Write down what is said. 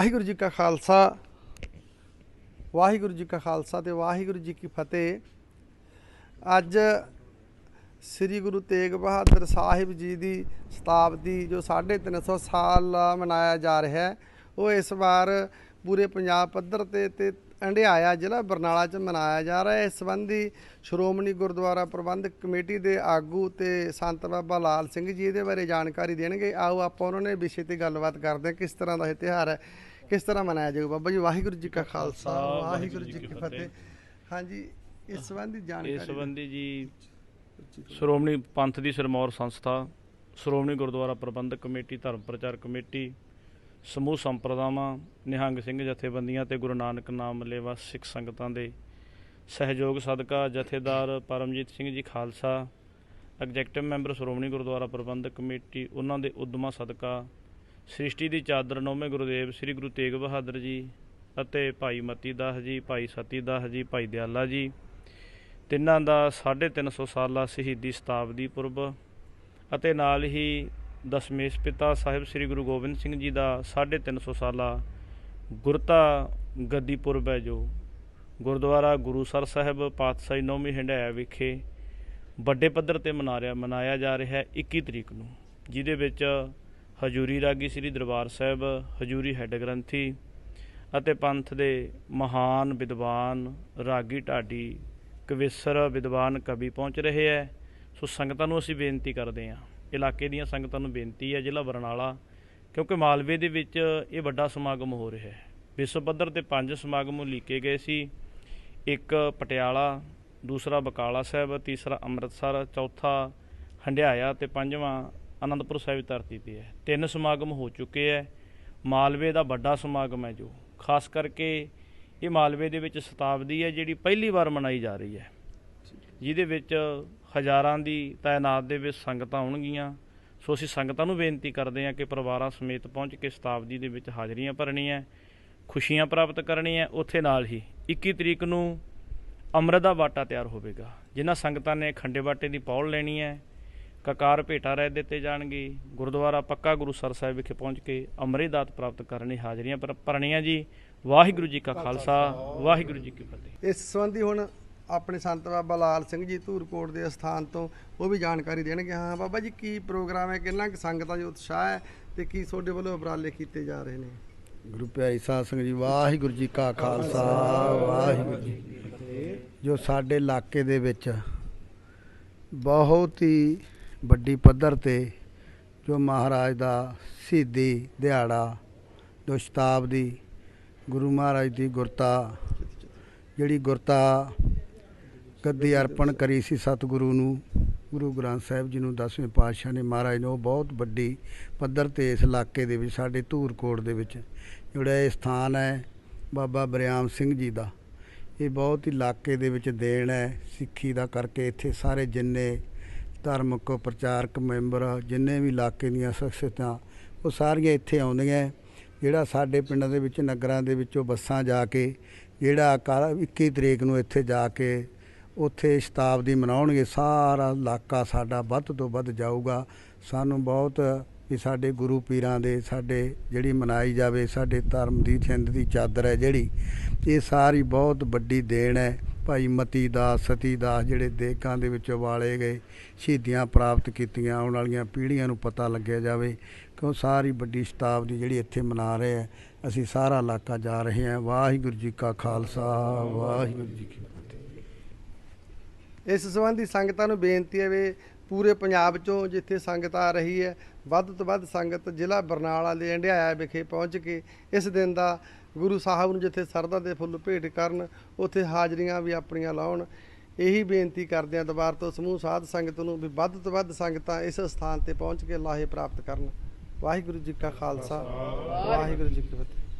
ਵਾਹਿਗੁਰੂ ਜੀ ਕਾ ਖਾਲਸਾ। ਵਾਹਿਗੁਰੂ ਜੀ ਕਾ ਖਾਲਸਾ ਤੇ ਵਾਹਿਗੁਰੂ ਜੀ ਕੀ ਫਤਿਹ। ਅੱਜ ਸ੍ਰੀ ਗੁਰੂ ਤੇਗ ਬਹਾਦਰ ਸਾਹਿਬ ਜੀ ਦੀ ਸ਼ਤਾਬਦੀ ਜੋ 350 ਸਾਲ ਮਨਾਇਆ ਜਾ ਰਿਹਾ ਹੈ, ਉਹ ਇਸ ਵਾਰ ਪੂਰੇ ਪੰਜਾਬ ਪੱਧਰ ਤੇ ਤੇ ਅੰਡਿਆਇਆ ਜ਼ਿਲ੍ਹਾ ਬਰਨਾਲਾ 'ਚ ਮਨਾਇਆ ਜਾ ਰਿਹਾ ਹੈ। ਇਸ ਸੰਬੰਧੀ ਸ਼੍ਰੋਮਣੀ ਗੁਰਦੁਆਰਾ ਪ੍ਰਬੰਧਕ ਕਮੇਟੀ ਦੇ ਆਗੂ ਤੇ ਸੰਤ ਬਾਬਾ ਲਾਲ ਸਿੰਘ ਜੀ ਇਹਦੇ ਬਾਰੇ ਜਾਣਕਾਰੀ ਦੇਣਗੇ। ਆਓ ਆਪਾਂ ਉਹਨਾਂ ਨੇ ਵਿਸ਼ੇ ਤੇ ਗੱਲਬਾਤ ਕਰਦੇ ਹਾਂ, ਕਿਸ ਤਰ੍ਹਾਂ ਦਾ ਇਹ ਤਿਉਹਾਰ ਹੈ। ਕਿਸ ਤਰ੍ਹਾਂ ਮਨਾਇਆ ਜਾਊਗਾ? ਬਾਬਾ ਜੀ ਵਾਹਿਗੁਰੂ ਜੀ ਕਾ ਖਾਲਸਾ ਵਾਹਿਗੁਰੂ ਜੀ ਕੀ ਫਤਿਹ। ਹਾਂਜੀ ਇਸ ਸੰਬੰਧੀ ਇਸ ਜਾਣਕਾਰੀ ਸੰਬੰਧੀ ਜੀ ਸ਼੍ਰੋਮਣੀ ਪੰਥ ਦੀ ਸਿਰਮੌਰ ਸੰਸਥਾ ਸ਼੍ਰੋਮਣੀ ਗੁਰਦੁਆਰਾ ਪ੍ਰਬੰਧਕ ਕਮੇਟੀ ਧਰਮ ਪ੍ਰਚਾਰ ਕਮੇਟੀ ਸਮੂਹ ਸੰਪਰਦਾਵਾਂ ਨਿਹੰਗ ਸਿੰਘ ਜਥੇਬੰਦੀਆਂ ਤੇ ਗੁਰੂ ਨਾਨਕ ਨਾਮ ਲੇਵਾ ਸਿੱਖ ਸੰਗਤਾਂ ਦੇ ਸਹਿਯੋਗ ਸਦਕਾ Jathedar Paramjit Singh ji Khalsa executive member Shiromani Gurdwara Prabandhak committee ਉਹਨਾਂ ਦੇ ਉਦਮਾਂ ਸਦਕਾ ਸ੍ਰਿਸ਼ਟੀ ਦੀ ਚਾਦਰ ਨੌਵੇਂ ਗੁਰਦੇਵ ਸ੍ਰੀ ਗੁਰੂ ਤੇਗ ਬਹਾਦਰ ਜੀ ਅਤੇ ਭਾਈ ਮਤੀ ਦਾਸ ਜੀ, ਭਾਈ ਸਤੀ ਦਾਸ ਜੀ, ਭਾਈ ਦਿਆਲਾ ਜੀ। ਤਿੰਨਾਂ ਦਾ 350 ਸਾਲਾ ਸ਼ਹੀਦੀ ਸ਼ਤਾਬਦੀ ਪੁਰਬ ਅਤੇ ਨਾਲ ਹੀ ਦਸ਼ਮੇਸ਼ ਪਿਤਾ ਸਾਹਿਬ ਸ੍ਰੀ ਗੁਰੂ ਗੋਬਿੰਦ ਸਿੰਘ ਜੀ ਦਾ 350 ਸਾਲਾ ਗੁਰਤਾ ਗੱਦੀ ਪੁਰਬ ਹੈ ਜੋ ਗੁਰਦੁਆਰਾ ਗੁਰੂਸਰ ਸਾਹਿਬ ਪਾਤਸ਼ਾਹੀ ਨੌਵੀਂ ਹੰਡਾਇਆ ਵਿਖੇ ਵੱਡੇ ਪੱਧਰ ਤੇ ਮਨਾ ਰਿਹਾ ਮਨਾਇਆ ਜਾ ਰਿਹਾ ਹੈ 21 ਤਰੀਕ ਨੂੰ, ਜਿਹਦੇ ਵਿੱਚ ਹਜੂਰੀ ਰਾਗੀ ਸ੍ਰੀ ਦਰਬਾਰ ਸਾਹਿਬ, ਹਜੂਰੀ ਹੈੱਡ ਗ੍ਰੰਥੀ ਅਤੇ ਪੰਥ ਦੇ ਮਹਾਨ ਵਿਦਵਾਨ ਰਾਗੀ ਢਾਡੀ ਕਵਿਸਰ, ਵਿਦਵਾਨ ਕਵੀ ਪਹੁੰਚ ਰਹੇ ਹੈ। ਸੋ ਸੰਗਤਾਂ ਨੂੰ ਅਸੀਂ ਬੇਨਤੀ ਕਰਦੇ ਹਾਂ। ਇਲਾਕੇ ਦੀਆਂ ਸੰਗਤਾਂ ਨੂੰ ਬੇਨਤੀ ਹੈ, ਜ਼ਿਲ੍ਹਾ ਬਰਨਾਲਾ, ਕਿਉਂਕਿ ਮਾਲਵੇ ਦੇ ਵਿੱਚ ਇਹ ਵੱਡਾ ਸਮਾਗਮ ਹੋ ਰਿਹਾ ਹੈ। ਵਿਸ਼ਵ ਪੱਧਰ ਤੇ ਪੰਜ ਸਮਾਗਮ ਲੀਕੇ ਗਏ ਸੀ। ਇੱਕ ਪਟਿਆਲਾ, ਦੂਸਰਾ ਬਕਾਲਾ ਸਾਹਿਬ, ਤੀਸਰਾ ਅੰਮ੍ਰਿਤਸਰ, ਚੌਥਾ ਹੰਡਿਆਇਆ ਤੇ ਪੰਜਵਾਂ ਆਨੰਦਪੁਰ ਸਾਹਿਬ ਧਰਤੀ ਤੇ ਹੈ। ਤਿੰਨ ਸਮਾਗਮ ਹੋ ਚੁੱਕੇ ਹੈ ਮਾਲਵੇ ਦਾ ਵੱਡਾ ਸਮਾਗਮ ਹੈ ਜੋ। ਖਾਸ ਕਰਕੇ ਇਹ ਮਾਲਵੇ ਦੇ ਵਿੱਚ ਸ਼ਤਾਬਦੀ ਹੈ ਜਿਹੜੀ ਪਹਿਲੀ ਵਾਰ ਮਨਾਈ ਜਾ ਰਹੀ ਹੈ ਜਿਹਦੇ ਵਿੱਚ ਹਜ਼ਾਰਾਂ ਦੀ ਤਾਇਨਾਤ ਦੇ ਵਿੱਚ ਸੰਗਤਾਂ ਆਉਣਗੀਆਂ। ਸੋ ਅਸੀਂ ਸੰਗਤਾਂ ਨੂੰ ਬੇਨਤੀ ਕਰਦੇ ਹਾਂ ਕਿ ਪਰਿਵਾਰਾਂ ਸਮੇਤ ਪਹੁੰਚ ਕੇ ਸ਼ਤਾਬਦੀ ਦੇ ਵਿੱਚ ਹਾਜ਼ਰੀਆਂ ਭਰਨੀਆਂ ਖੁਸ਼ੀਆਂ ਪ੍ਰਾਪਤ ਕਰਨੀਆਂ ਉੱਥੇ ਨਾਲ ਹੀ 21 ਤਰੀਕ ਨੂੰ ਅੰਮ੍ਰਿਤ ਦਾ ਬਾਟਾ ਤਿਆਰ ਹੋਵੇਗਾ। ਜਿਨ੍ਹਾਂ ਸੰਗਤਾਂ ਨੇ ਖੰਡੇ ਬਾਟੇ ਦੀ ਪੌਲ ਲੈਣੀ ਹੈ ਕਕਾਰ ਭੇਟਾ ਰਹਿ ਦਿੱਤੇ ਜਾਣਗੇ। ਗੁਰਦੁਆਰਾ ਪੱਕਾ ਗੁਰੂ ਸਰ ਸਾਹਿਬ ਵਿਖੇ ਪਹੁੰਚ ਕੇ ਅੰਮ੍ਰਿਤ ਦਾਤ ਪ੍ਰਾਪਤ ਕਰਨੀ ਹਾਜ਼ਰੀਆਂ ਭਰ- ਭਰਨੀਆਂ ਜੀ ਵਾਹਿਗੁਰੂ ਜੀ ਕਾ ਖਾਲਸਾ ਵਾਹਿਗੁਰੂ ਜੀ ਕੀ ਫਤਿਹ। ਇਸ ਸੰਬੰਧੀ ਹੁਣ ਆਪਣੇ ਸੰਤ ਬਾਬਾ ਲਾਲ ਸਿੰਘ ਜੀ ਧੂਰਕੋਟ ਦੇ ਸਥਾਨ ਤੋਂ ਉਹ ਵੀ ਜਾਣਕਾਰੀ ਦੇਣਗੇ। ਹਾਂ ਬਾਬਾ ਜੀ ਕੀ ਪ੍ਰੋਗਰਾਮ ਹੈ? ਕਿੰਨਾ ਕੁ ਸੰਗਤਾਂ 'ਚ ਉਤਸ਼ਾਹ ਹੈ ਤੇ ਕੀ ਤੁਹਾਡੇ ਵੱਲੋਂ ਉਪਰਾਲੇ ਕੀਤੇ ਜਾ ਰਹੇ ਨੇ? ਗੁਰੂ ਪਿਆਰੀ ਸਾਧ ਸੰਗਤ ਜੀ ਵਾਹਿਗੁਰੂ ਜੀ ਕਾ ਖਾਲਸਾ ਵਾਹਿਗੁਰੂ ਜੀ ਕੀ ਫਤਿਹ। ਜੋ ਸਾਡੇ ਇਲਾਕੇ ਦੇ ਵਿੱਚ ਬਹੁਤ ਹੀ ਵੱਡੀ ਪੱਧਰ ਤੇ ਜੋ ਮਹਾਰਾਜ ਦਾ ਸ਼ਹੀਦੀ ਦਿਹਾੜਾ, ਜੋ ਸ਼ਤਾਬਦੀ ਗੁਰੂ ਮਹਾਰਾਜ ਦੀ ਗੁਰਤਾ, ਜਿਹੜੀ ਗੁਰਤਾ ਗੱਦੀ ਅਰਪਣ ਕਰੀ ਸੀ ਸਤਿਗੁਰੂ ਨੂੰ, ਗੁਰੂ ਗ੍ਰੰਥ ਸਾਹਿਬ ਜੀ ਨੂੰ, ਦਸਵੇਂ ਪਾਤਸ਼ਾਹ ਨੇ ਮਹਾਰਾਜ ਨੇ, ਉਹ ਬਹੁਤ ਵੱਡੀ ਪੱਧਰ ਤੇ ਇਸ ਇਲਾਕੇ ਦੇ ਵਿੱਚ, ਸਾਡੇ ਧੂਰਕੋਟ ਦੇ ਵਿੱਚ ਜਿਹੜਾ ਇਹ ਸਥਾਨ ਹੈ, ਬਾਬਾ ਬਰਿਆਮ ਸਿੰਘ ਜੀ ਦਾ। ਇਹ ਬਹੁਤ ਹੀ ਇਲਾਕੇ ਦੇ ਵਿੱਚ ਦੇਣ ਹੈ, ਸਿੱਖੀ ਦਾ ਕਰਕੇ ਇੱਥੇ ਸਾਰੇ ਜਿੰਨੇ ਧਾਰਮਿਕ ਪ੍ਰਚਾਰਕ ਮੈਂਬਰ ਜਿੰਨੇ ਵੀ ਇਲਾਕੇ ਦੀਆਂ ਸ਼ਖਸੀਅਤਾਂ ਉਹ ਸਾਰੀਆਂ ਇੱਥੇ ਆਉਂਦੀਆਂ। ਜਿਹੜਾ ਸਾਡੇ ਪਿੰਡਾਂ ਦੇ ਵਿੱਚ, ਨਗਰਾਂ ਦੇ ਵਿੱਚੋਂ ਬੱਸਾਂ ਜਾ ਕੇ, ਜਿਹੜਾ ਕੱਲ੍ਹ 21 ਤਰੀਕ ਨੂੰ ਇੱਥੇ ਜਾ ਕੇ ਉੱਥੇ ਸ਼ਤਾਬਦੀ ਮਨਾਉਣਗੇ, ਸਾਰਾ ਇਲਾਕਾ ਸਾਡਾ ਵੱਧ ਤੋਂ ਵੱਧ ਜਾਊਗਾ। ਸਾਨੂੰ ਬਹੁਤ ਵੀ ਸਾਡੇ ਗੁਰੂ ਪੀਰਾਂ ਦੇ ਸਾਡੇ ਜਿਹੜੀ ਮਨਾਈ ਜਾਵੇ, ਸਾਡੇ ਧਰਮ ਦੀ ਛਿੰਦ ਦੀ ਚਾਦਰ ਹੈ ਜਿਹੜੀ, ਇਹ ਸਾਰੀ ਬਹੁਤ ਵੱਡੀ ਦੇਣ ਹੈ। ਭਾਈ ਮਤੀ ਦਾਸ, ਸਤੀ ਦਾਸ ਜਿਹੜੇ ਦੇਗਾਂ ਦੇ ਵਿੱਚ ਵਾਲੇ ਗਏ, ਸ਼ਹੀਦੀਆਂ ਪ੍ਰਾਪਤ ਕੀਤੀਆਂ, ਆਉਣ ਵਾਲੀਆਂ ਪੀੜ੍ਹੀਆਂ ਨੂੰ ਪਤਾ ਲੱਗਿਆ ਜਾਵੇ ਕਿਉਂ ਸਾਰੀ ਵੱਡੀ ਸ਼ਤਾਬਦੀ ਜਿਹੜੀ ਇੱਥੇ ਮਨਾ ਰਹੇ ਹੈ ਅਸੀਂ ਸਾਰਾ ਇਲਾਕਾ ਜਾ ਰਹੇ ਹਾਂ ਵਾਹਿਗੁਰੂ ਜੀ ਕਾ ਖਾਲਸਾ, ਵਾਹਿਗੁਰੂ ਜੀ ਕੀ ਫਤਿਹ। ਇਸ ਸੰਬੰਧੀ ਸੰਗਤਾਂ ਨੂੰ ਬੇਨਤੀ ਹੈ ਵੀ ਪੂਰੇ ਪੰਜਾਬ ਚੋਂ ਜਿੱਥੇ ਸੰਗਤ ਆ ਰਹੀ ਹੈ ਵੱਧ ਤੋਂ ਵੱਧ ਸੰਗਤ ਜ਼ਿਲ੍ਹਾ ਬਰਨਾਲਾ ਦੇ ਅੰਡਿਆਇਆ ਵਿਖੇ ਪਹੁੰਚ ਕੇ ਇਸ ਦਿਨ ਦਾ ਗੁਰੂ ਸਾਹਿਬ ਨੂੰ ਜਿੱਥੇ ਸਰਦਾ ਦੇ ਫੁੱਲ ਭੇਟ ਕਰਨ ਉੱਥੇ ਹਾਜ਼ਰੀਆਂ ਵੀ ਆਪਣੀਆਂ ਲਾਉਣ। ਇਹੀ ਬੇਨਤੀ ਕਰਦੇ ਹਾਂ ਦੁਬਾਰ ਤੋਂ ਸਮੂਹ ਸਾਧ ਸੰਗਤ ਨੂੰ ਵੀ ਵੱਧ ਤੋਂ ਵੱਧ ਸੰਗਤਾਂ ਇਸ ਸਥਾਨ ਤੇ ਪਹੁੰਚ ਕੇ ਲਾਹੇ ਪ੍ਰਾਪਤ ਕਰਨ। ਵਾਹਿਗੁਰੂ ਜੀ ਕਾ ਖਾਲਸਾ ਵਾਹਿਗੁਰੂ ਜੀ ਕੀ ਫਤਿਹ।